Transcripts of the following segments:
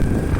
you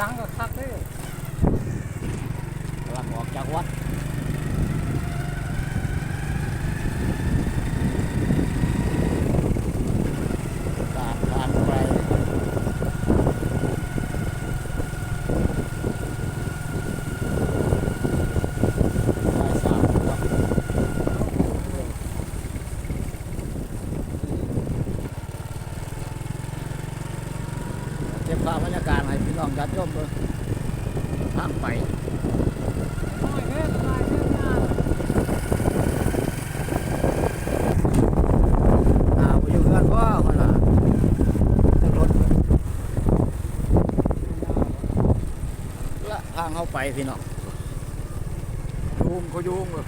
ล้างกับคักเลยกำลังออกจากวัดตามทางไปไปสามวัดเก็บภาพบรรยากาศให้พี่น้องญาติโยมเบิ่งทางไป น้อยแค่น้อยแค่ยา อ่าไปอยู่เพื่อนพ่อคน ละขึ้นรถละทางเข้าไปพี่น้องยุงเขายุงเลย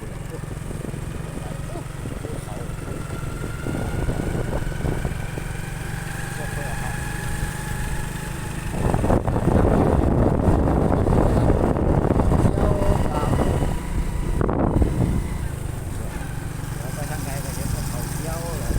ไปทางใดก็เห็นเขาเที่ยวเลย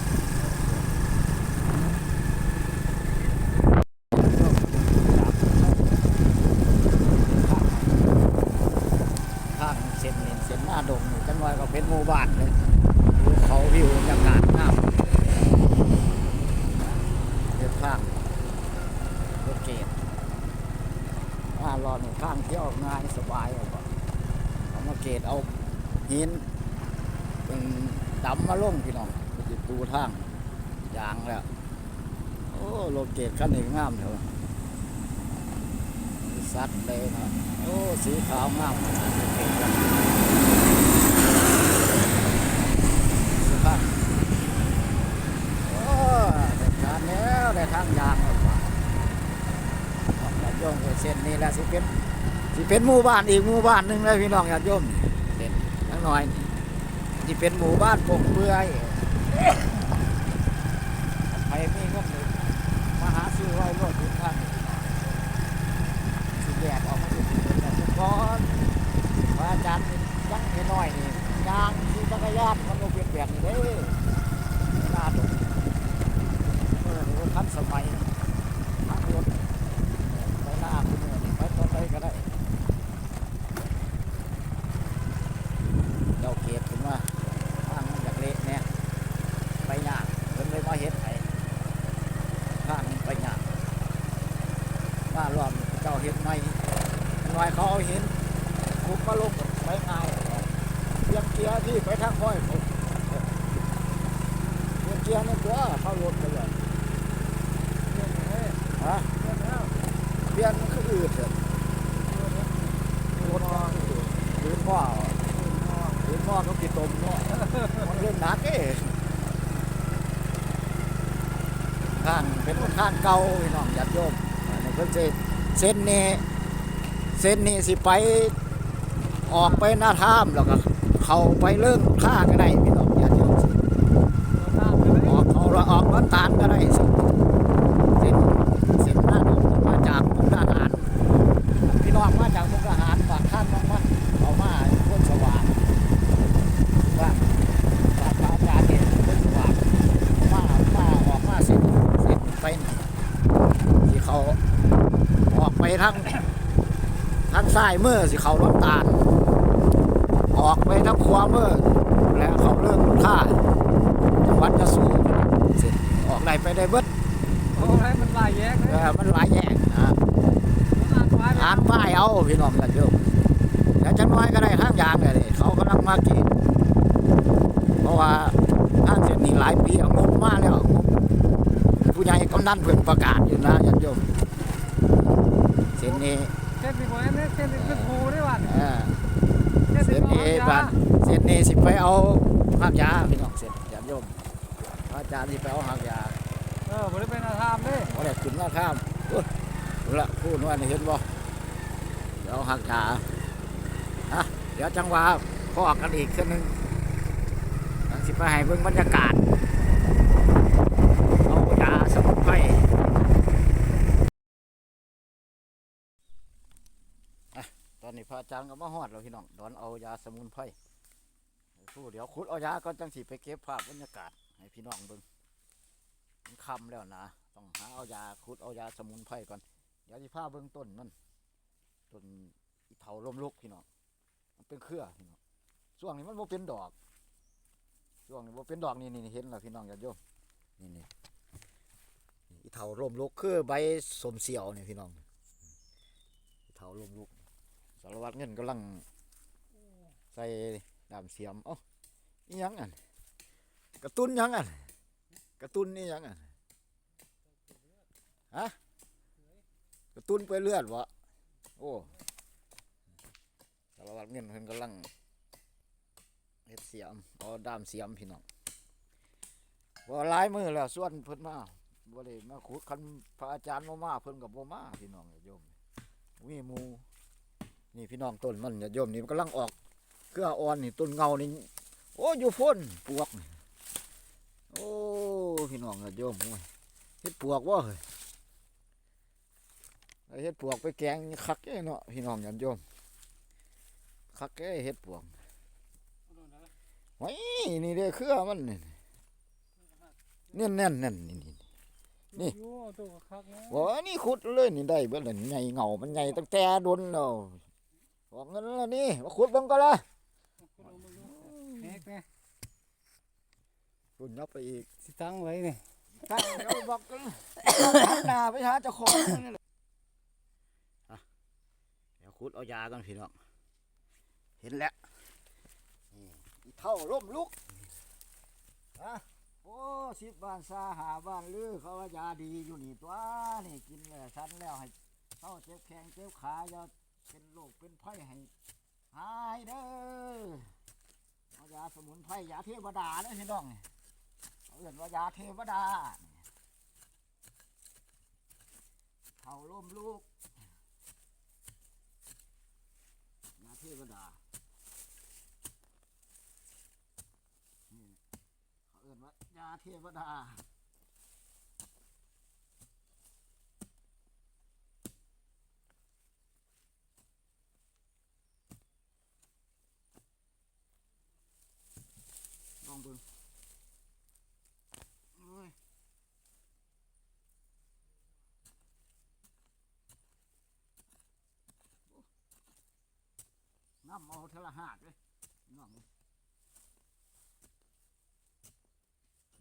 ข้างเส้นนี่เส้นหน้าดงนี่จังหน่อยก็เป็นหมู่บ้านเลยภูเขาวิวบรรยากาศงามเดินข้างรถเกตว่ารอหนึ่งข้างเที่ยวง่ายสบายเอาก่อนเอามาเกตเอาหินเป็นดำมาลงพี่น้องไปจิปูทางยางแล้ว โอ้รถเกต คันนี้งามเถอะสัตว์เลยนะโอ้สีขาวงามเก่งจังสุภาพโอ้ได้การแล้วได้ทางยางแล้วว่ะญาติโยมเอ้ยเส้นนี้แหละสิเป็นสิเป็นหมู่บ้านอีกหมู่บ้านหนึ่งเลยพี่น้องญาติโยมเส้นทั้งน้อยนี่สิเป็นหมู่บ้านปงเปื่อยใครมี เงินนี่มาหาซื้อไว้รถทุกท่านสีแยกออกมาเป็นแต่ทุกคนพระอาจารย์ยังเห็นน้อยนี่ยางที่จักรยานมันเปลี่ยนแปลงนี่เด้น่าดูเออคันสมัยทางรถไปหน้าคุณเนี่ยไปต่อไปก็ได้เจ้าเขตคุณว่าทางมันอยากเละเนี่ยไปยากเพิ่นเลยมาเฮ็ดให้ทางมันไปยาก ว่ารอบนี้เจ้าเห็นไหมหน่ อยเขาเอาหินคุกมาลงไปง่ายเตียเกียร์ที่ไปทางห้อยผมเตียเกียร์นี่ตัวเข้ารถไปเลยเรื่องนี้ฮะเรื่องแล้วเปลี่ยนมันคืออืดเถอะรถยืนพ่อยืนพ่อเขากินตมเนาะมันเรื่องหนักเอ้ข้างเป็นข้างเก่าพี่น้องญาติโยมอันเพิ่นเส้นเส้นนี้ เส้นนี้สิไปออกไปหน้าถ้ำแล้วก็เข้าไปเริ่มฆ่าก็ได้พี่น้องญาติโยมตามไปเลยออกเขาออกร้อนตาลก็ได้เส้นเส้นเส้นหน้าดูมาจากมุกดาหารพี่น้องมาจากมุกดาหารฝากท่านน้องมาเอามาพ้นสว่างว่าฝากพระอาจารย์เนี่ยพ้นสว่างมามาออกมาเส้นเส้นไปนี่ที่เขาออกไปทางทาง ซ้ายมือสิเขาร้อนตาลออกไปทางขวามือแล้วเขาเริ่มท่าจังหวัดยะโสเสร็จออกได้ไปได้เบิดโอ้ให้มันลายแยกเลยเออมันหลายแยกนะอ่านไว้อ่านป้ายเอาพี่น้องกันโยมแล้วจังน้อยก็ได้ห้างยางเลยดิเขากำลังมากินเพราะว่าห้างเสร็จนี่หลายปีเอางบมาแล้วงบผู้ใหญ่กำนันเพิ่งประกาศอยู่นะญาติโยมเส้นนี้ เส้นที่ผมเนี่ยเส้นที่เป็นภูด้วยวันเออเส้นนี้บ้านเส้นนี้สิไปเอาหักยาพี่น้องเส้นญาติโยมพระอาจารย์สิไปเอาหักยาเออผมได้เป็นอาธามดิบ่ได้ขึ้นมาข้ามอุ๊ยเอาละพูดว่านี่เห็นบ่เดี๋ยวหักยาฮะเดี๋ยวจังหวะพอกันอีกเส้นหนึงอันสิไปให้เบิ่งบรรยากาศเอายาสมุนไพรอะต อนนี้พระอาจารย์ก็มาฮอดแล้วพี่น้องดอนเอายาสมุนไพรสู้เดี๋ยวขุดเอายาก่อนจังสิไปเก็บภาพบรรยากาศให้พี่น้องเบิ่งมันคำแล้วนะต้องหาเอายาคุดเอายาสมุนไพรก่อนเดี๋ยวที่ผ้าเบื้องต้นมันต้นอีเถาลมลุกพี่น้องมันเป็นเครือพี่น้องช่วงนี้มันโมเป็นดอกช่วงนี้โมเป็นดอกนี่นี่เห็นแล้วพี่น้องอย่าโยมนี่นี่อีเถาลมลุกคือใบสมเสียวเนี่ยพี่น้องอีเถาลมลุก สารวัตรเงินกำลังใส่ดามเสียมเอ้าอีหยังอะกระตุ้นหยังอะกระตุ้นนี่ยังอะฮะกระตุ้นไปเลือดวะโอ้สารวัตรเงินเพิ่นกำลังเฮ็ดเสียมเอาดามเสียมพี่น้องบ่หลายมือแล้วส่วนเพิ่นมาบ่ได้มาขุดคันพระอาจารย์บ่มาเพิ่นก็บ่มาพี่น้องอย่าโยมมีหมู่ นี่พี่น้องต้นมันอย่าโยมนี่มันกำลังออกเครืออ่อนนี่ต้นเงานี่โอ้อยู่พ้นปวกนี่โอ้พี่น้องอะโยมโอ้ยเฮ็ดปวกว่าเฮ้ยเอาเฮ็ดปวกไปแกงนี่คักแก่เนาะพี่น้องยันโยมคักแก่เฮ็ดปวกไว้นี่เด้อเครือมันนี่เนี่ยแน่นแน่นนี่นี่นี่อยู่ตัวคักนะโอ้ยนี่ขุดเลยนี่ได้เบิดเลยนี่ใหญ่เงามันใหญ่ตั้งแต่โดนแล้ว ออกเงินแล้วนี่มาขุดเบิ่งก็ละเอกเนี่ยคุณยับไปอีกสิตั้งไว้นี่ตั้งเดี๋ยวบอกกันหันหน้าไปหาเจ้าของนี่แหละอะเดี๋ยวขุดเอายากันพี่น้องเห็นแล้วนี่อีเท่าล่มลุกอะโอ้สิบบ้านซาหาบ้านลือเขาว่ายาดีอยู่นี่ตัวนี่กินแล้วชันแล้วให้เท่าเจ็บแข้งเจ็บขาอย่า เป็นโรคเป็นไข้ให้หายเด้อเอายาสมุนไพรยาเทวดาเด้อพี่น้องเขาเรียกว่ายาเทวดาเขาร่มลูกยาเทวดานี่เขาเรียกว่ายาเทวดา องเบิ่งโอ้ยน้ำเอาเทละหาดเลยน้องเลย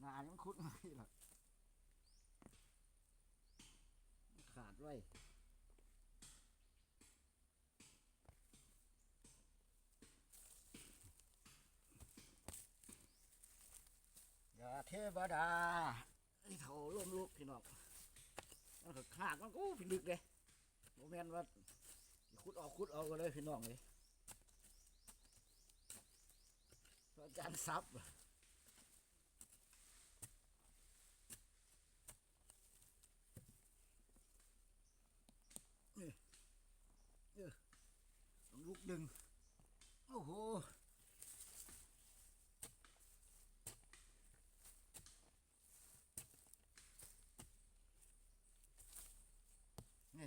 งานยังคุดไม่หรอกขาดไว้อย่าเทวดาไอ้เถาล่มลุกพี่น้องมันก็ขากมันก็อู้พิลึกเลยโมเมนต์ว่าขุดออกขุดเอาก็เลยพี่น้องเลยพระอาจารย์ซับเออลุกดึง โอ้โห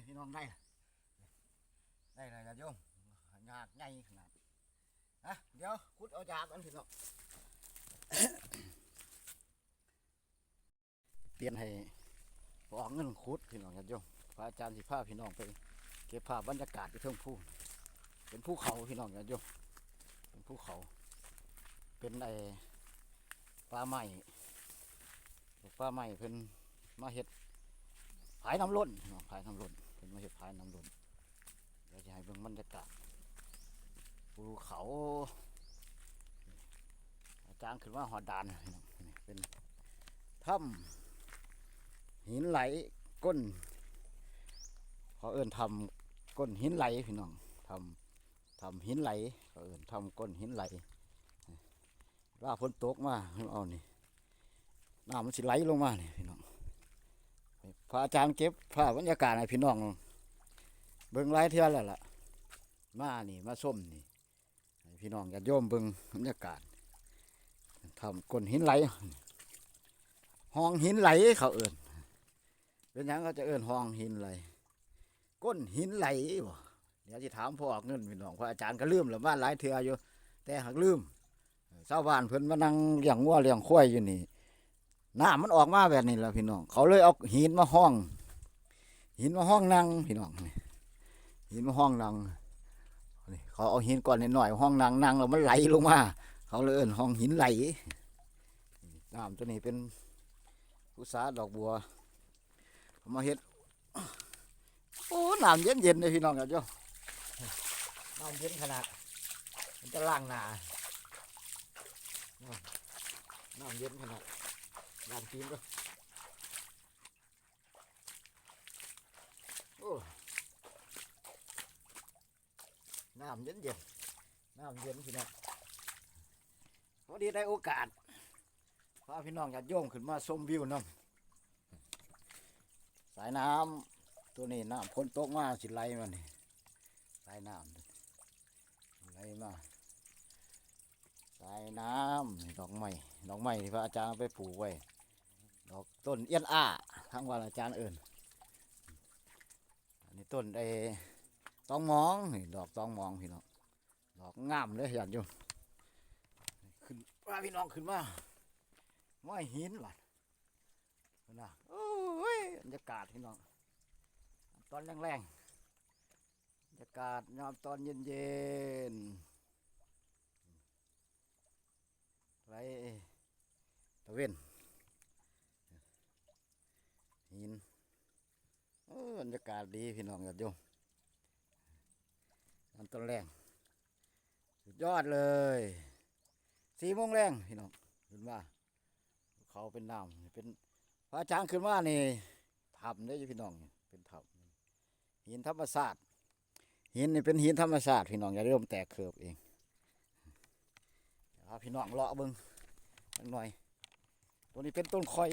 พี่น้องได้ล่ะได้เลยญาติโยมยากใหญ่ขนาดอะเดี๋ยวขุดเอาจากกันพี่น้องเปลี่ยนให้ออกเงินขุดพี่น้องญาติโยมพระอาจารย์สิพาพี่น้องไป เก็บภาพบรรยากาศที่เทิงภูเป็นภูเขาพี่น้องญาติโยมเป็นภูเขา เป็นไอ้ปลาใหม่ปลาใหม่เพิ่นมาเฮ็ดผายน้ำล้นพี่น้องผายน้ำล้น นมาเฮ็ดผายน้ำล้นเดี๋ยวจะให้เบิ่งบรรยากาศภูเขาอาจารย์ขึ้นว่าหอดานพี่น้องนี่เป็นถ้ำหินไหลก้นขาเอิ้นทำก้นหินไหลพี่น้องทำทำหินไหลขาเอิ้นทำก้นหินไหลว่าฝนตกมาเอานี่น้ำมันสิไหลลงมานี่พี่น้อง ระอาจารย์เก็บภาพบรรยากาศให้พี่น้อง เบิ่งหลายเทื่อแล้วล่ะ มานี่มาส้มนี่พี่น้องอย่าโยมเบิ่งบรรยากาศทำก้นหินไหลห้องหินไหลเขาเอิ้นเป็นยังเขาจะเอิ้นห้องหินไหลก้นหินไหลบ่เดี๋ยวจะถามพ่ออกเงินพี่น้องพระอาจารย์ก็ลืมแล้วมาหลายเทื่ออยู่ แต่หากลืมชาวบ้านเพิ่นมานั่งเลี้ยงวัวเลี้ยงควายอยู่นี่ น้ำมันออกมาแบบนี้แหละพี่น้อง เขาเลยเอาหินมาห้อง หินมาห้องนั่งพี่น้องหินมาห้องนั่งเขาเอาหินก่อนนิดหน่อยห้องนั่งนั่งแล้วมันไหลลงมา เขาเลยเอินห้องหินไหลน้ำตัวนี้เป็นพุษาดอกบัวมาเฮ็ดโอ้น้ำเย็นเย็นๆเลยพี่น้องครับโยน้ำเย็นขนาด มันจะล้างหน้าน้ำเย็นขนาด น้ำกินก็โอ้น้ำเย็นเย็นน้ำเย็นพี่น้องพอดีได้โอกาสพาพี่น้องญาติโยมขึ้นมาชมวิวน้ำสายน้ำตัวนี้น้ำพ้นตกมาสิไหลมานี่สายน้ำไหลมาสายน้ำดอกไม้ดอกไม้ที่พระอาจารย์ไปปลูกไว้ ดอกต้นเอี้ยนอ้าทั้งวันอาจารย์เอิญอันนี้ต้นไอ้ตองมองนี่ดอกตองมองพี่น้องดอกงามเลยอยากอยู่ขึ้นว่าพี่น้องขึ้นมาไม่หินหว่ะเห็นนะโอ้ยบรรยากาศพี่น้องตอนแรงๆบรรยากาศยามตอนเย็นๆไรตะเวน หินโอ้บรรยากาศดีพี่น้องญาติโยมตอนต้นแรงสุดยอดเลยสี่โมงแรงพี่น้องขึ้นมาเขาเป็นน้ำเป็นพระอาจารย์ขึ้นมานี่ถ้ำได้อพี่น้องนี่เป็นถ้ำหินธรรมศาสตร์หินนี่เป็นหินธรรมศาสตร์พี่น้องอย่าเริ่มแตกเคือบเองพี่น้องเลาะเบิ้งหน่อย ตัวนี้เป็นต้นข่อย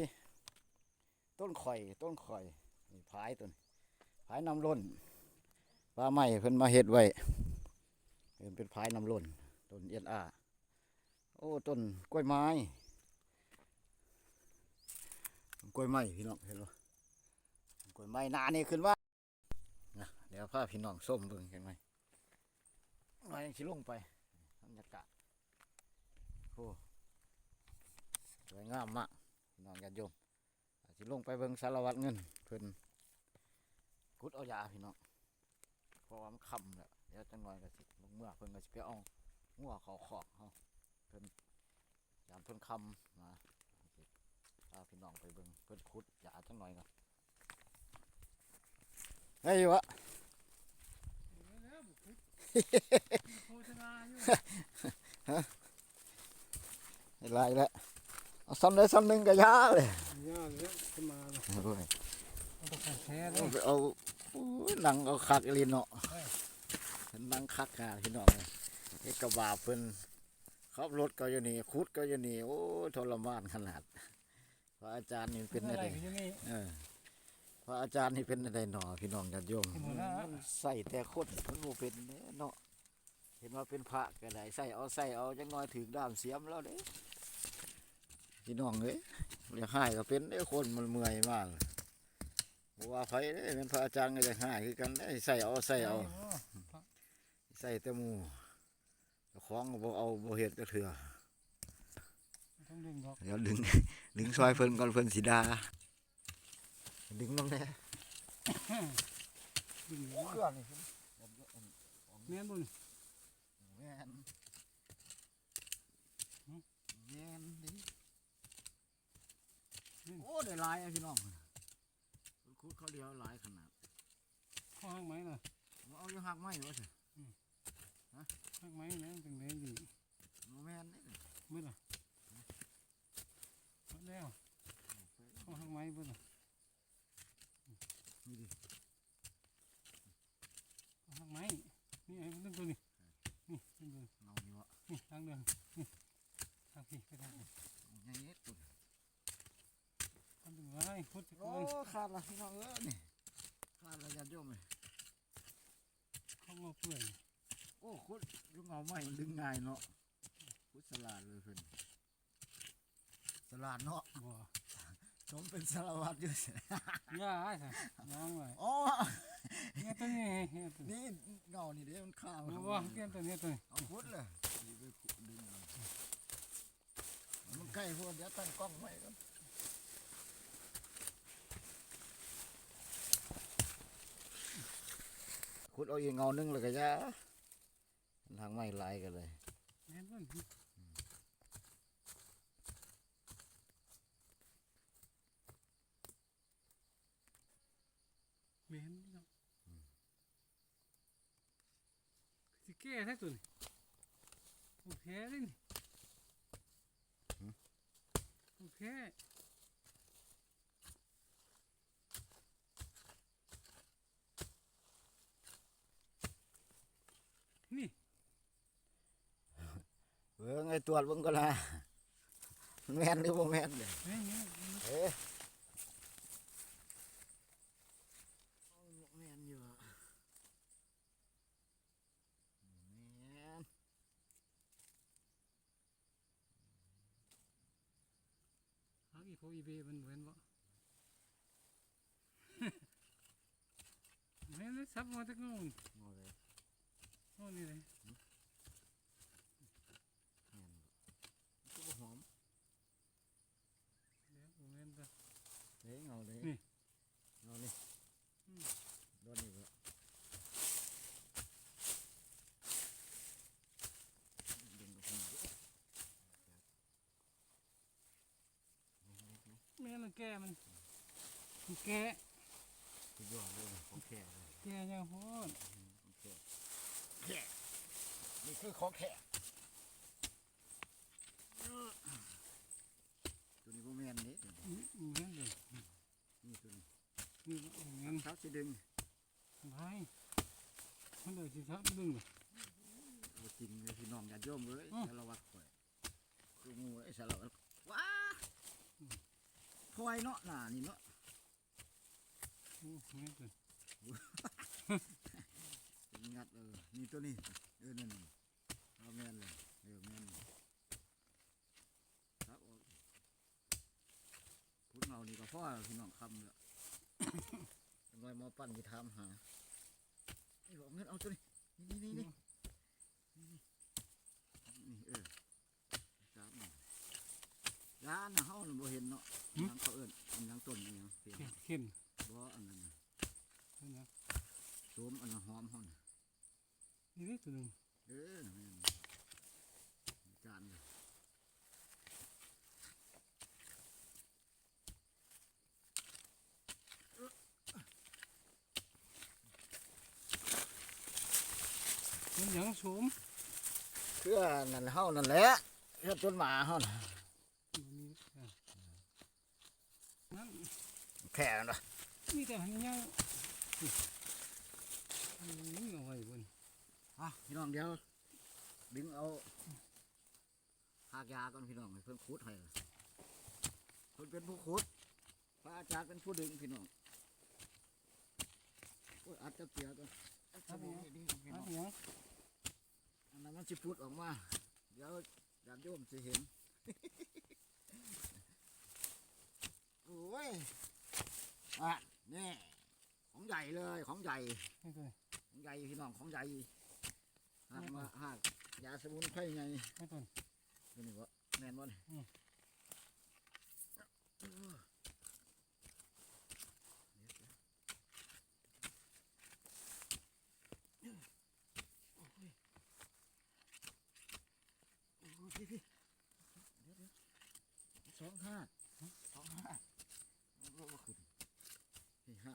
ต้นข่อย ต้นข่อยนี่พายต้นพายน้ำล้นปลาไม้เพิ่นมาเฮ็ดไว้เพิ่นเป็นพายน้ำล้นต้นเอียนอาโอ้ต้นกล้วยไม้กล้วยไม้พี่น้องเห็นบ่ต้นกล้วยไม้นานี่ขึ้นว่านะเดี๋ยวพาพี่น้องส้มเบิ่งเห็นไหมหน่อยสิลงไปบรรยากาศโอ้สวยงามมากพี่น้องญาติโยม สิลงไปเบิ่งสารวัตรเงินเพิ่นกุดเอายาพี่น้องเพราะว่ามันค่ำแล้วเดี๋ยวจังหน่อยก็สิลงเมื่อเพิ่นก็สิไปเอางัวเขาขอกเฮาเพิ่นยามเพิ่นค่ำนะสิพาพี่น้องไปเบิ่งเพิ่นขุดยาจังหน่อยก่อนเฮ้ยวะโฆษณาอยู่ไอ้ไรแล้ว เอาซ้ำได้ซ้ำหนึ่งก็ยาเลยย่าเลยขึ้นมาเลยโอ้ยเอาตะไคร้แท้เลเอายไปเอาอู้ยหนังเอาคักอีหลีเนาะหนังคักงาพี่น้องเลยไอ้กระบะเพิ่นขับรถก็อยู่นี่คุดก็อยู่นี่โอ้ยทรมานขนาด พระอาจารย์นี่เป็นอะอะไรไรอยู่นี่เออพระอาจารย์นี่เป็นอะไรหนอพี่น้องญาติโยมเห็นหมดแล้วมันใส่แต่คนเพิ่นบ่เป็นเด้เนาะเห็นว่าเป็นพระก็ได้ใส่เอาใส่เอาจังน้อยถึงด้ามเสียมแล้วเด้ พี่น้องเอ้ยเรียกให้ก็เป็นเด้คนมันเมื่อยมากบ่ว่าไผเด้เป็นพระอาจารย์ก็จะหายคือกันได้ใส่เอาใส่เอาใส่แต่หมูเจ้าของก็บ่เอาบ่เฮ็ดก็เถื่อต้องดึงดอกเดี๋ยวดึงดึงซอยเพิ่นก่อนเพิ่นสิด่าดึงลงแน่ดึงเครื่องนี่แม่นบุญแม่น หืม แม่นดิ อืม โอ้ได้หลายอะพี่น้องคุดเขาเดียวหลายขนาดข้อห้างไหมล่ะเอาอยู่หักไม้ว่าสิห้างไหมแม่นจังไดอยู่บ่แม่นนี่มืดล่ะหมดแล้วข้อห้างไหมเบิ่ล่ะนี่ดิข้อห้างไหมนี่ไอ้ดึงตัวนี้นี่ดึงตัวนี้เงานี่วะนี่ทางเดินนี่ทางพี่ไปทางนี้ใหญ่นิดตุ่น ทำดึงไว้พุทธโอ้กุลขาดละพี่น้องเอ้ยนี่ขาดละญาติโยมเลยข้องอกเปื่อยโอ้คุดอยุ่งเงาไม้มันดึงง่ายเนาะคุดสลาดเลยเพิ่นสลาดเนาะบ่สมเป็นสารวัตรอยู่สิย่าไอ้สัสน้องไว้อ๋อเนี่ยตัวนี้เนี่ยตัวนี้นี่เงานี่เด้มันข้าวบ่บ่เกี่ยนตัวนี้ตัวนี้เอาพุดเลยนี่ไปขุดดึงเอามันใกล้พวกเดี๋ยวตั้งกล้องไว้ก่อน ขุดเอาอีกเงาหนึงเลยก็ยาทางไม่ไหลายกันเลยแม่นบุญแม่นนี่เนาะสิแก้แท้ตัวนี้โอเคเลยนี่โอเคนี่ เบิ่งไอ้ตรวจเบิ่งก็นะแม่นหรือบ่แม่นเด้แม่นนี่เอ๊ะแม่นอยู่อะแม่นหาอีโพอีเบมันเหมือนบ่แม่นเลยซับมาตะงูนเอาเลยโอ้นี่เลย แม่นบ่ก็บ่หอม เดี๋ยวผมเห็นตัว เด้งเอาเลยนี่เอานี่อืมโดนนี่บ่ดึงออกมาเด้อแม่นมันแก่มันมันแก่สุดยอดเลยนะของแท้เลยแก่ยังโหดของแท้แท้นี่คือของแท้ตัวนี้บ่แม่นเด้อืมอืมเห็นเลยนี่ตัวนี้นี่บ่เห็นเท้าสิดึงไปมันเลยสิทับดึงเลยเอาจริงเลยพี่น้องอย่าโยมเลยอืมสารวัตรข่อยคือหมูไอ้สารวัตรว้าพลอยเนาะหน้านี่เนาะโอ้แม่นตัวเป็นงัดเออนี่ตัวนี้เออนั่นน่ะเอาแม่นเลยเออแม่นเลยครับเอา พูดเงานี่ก็พ่อพี่น้องคำละเป็นไงหมอปั้นที่ถามหาไอ้บอกเงินเอาตัวนี้นี่นี่นี่นี่นี่เออครับนี่ร้านน่ะเฮาน่ะบ่เห็นเนาะอันหยังเขาเอิ้นอันหยังต้นอันหยังเปลี่ยนเข้มเข้มบ่อันนั้นน่ะเห็นยังโสมอันนั้นหอมเฮาน่ะนี่นี่ตัวหนึงเออแม่นจานเลย มันห ยังโสมเพื่อนั่นเฮานั่นแหละเพื่อต้นหมาเฮาน่ะบ่มีอะนั่นแค่นั้นล่ะมีแต่หันยังนี่เอาไว้บนอะพี่น้องเดี๋ยวดึงเอาหากยาก่อนพี่น้องให้เพิ่นขุดให้ล่ะเพิ่นเป็นผู้ขุดพระอาจารย์เป็นผู้ดึงพี่น้องโอ้ยอัดจะเปียก่อนอัดจะบ่ให้ดีพี่อัน้นองหยัง อันนั้นมันสิพุดออกมา เดี๋ยวญาติโยมสิเห็น โอ้ยอะนี่ของใหญ่เลยของใหญ่นี่ตัวนี้ของใหญ่พี่น้องของใหญ่หากมาหากยาสมุนไพรไงนี่ตัวนี้นี่นี่วะแมนบ่นี่อืม เออเดี๋ยวเดี๋ยวโอ้ยโอ้ย พี่พี่เดี๋ยวเดี๋ยวสองห้าสองห้าโอ้บ่ขึ้นพี่ห้า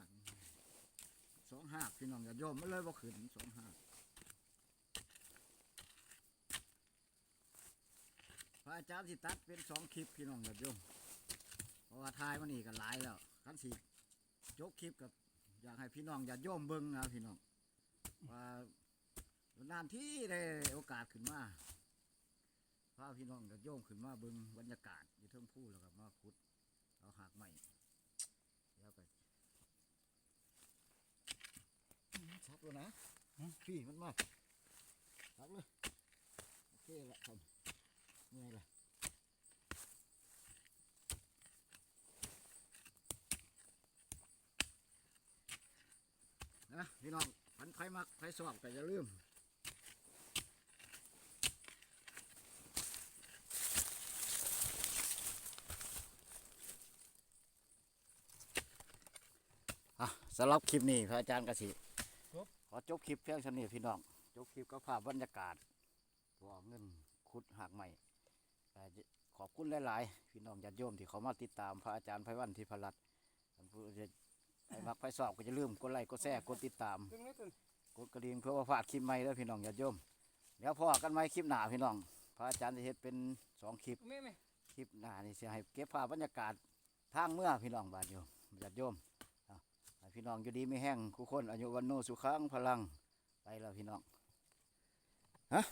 สองห้าพี่น้องอย่าโยมมันเลยบ่ขึ้นสองห้าพระอาจารย์สิตัดเป็นสองคลิปพี่น้องแบบโยมเพราะว่าทายมันนี่กันหลายแล้วคันสิจกคลิปกับอยากให้พี่น้องอย่าโยมเบิ้งนะพี่น้องว่านานที่ได้โอกาสขึ้นมา พาพี่น้องอย่าโยมขึ้นมาเบิ้งบรรยากาศอยู่เทิงผู้แล้วก็มาขุดเอาหากใหม่แล้วก็ชับแล้วนะพี่มันมาชับเลยโอเคละครับเมื่อยละนะพี่น้องพันไฟมักไฟสอบแต่อย่าลืมอะ สำหรับคลิปนี้พระอาจารย์กสิขอจบคลิปเพียงเท่านี้พี่น้องจบคลิปก็ภาพบรรยากาศตัวเงินขุดหากใหม่ขอบคุณหลาย ๆ พี่น้องญาติโยมที่เขามาติดตามพระอาจารย์ไพวันที่พลัดท่านผู้จะไอ้มักไฟสอบก็จะลืมกดไลค์กดแชร์กดติดตามกดกระดิ่งเพื่อว่าพลาดคลิปใหม่แล้วพี่น้องญาติโยมเดี๋ยวพอกันใหมคลิปหนาพี่น้อง พระอาจารย์จะเฮ็ดเป็นสองคลิปคลิปหนานี่จะให้เก็บภาพบรรยากาศทางเมื่อพี่น้องบาดโยมญาติโยม พี่น้องอยู่ดีไม่แห้งคุกคนอายุวันโนสุขังพลัง ไปแล้วพี่น้อง ฮะ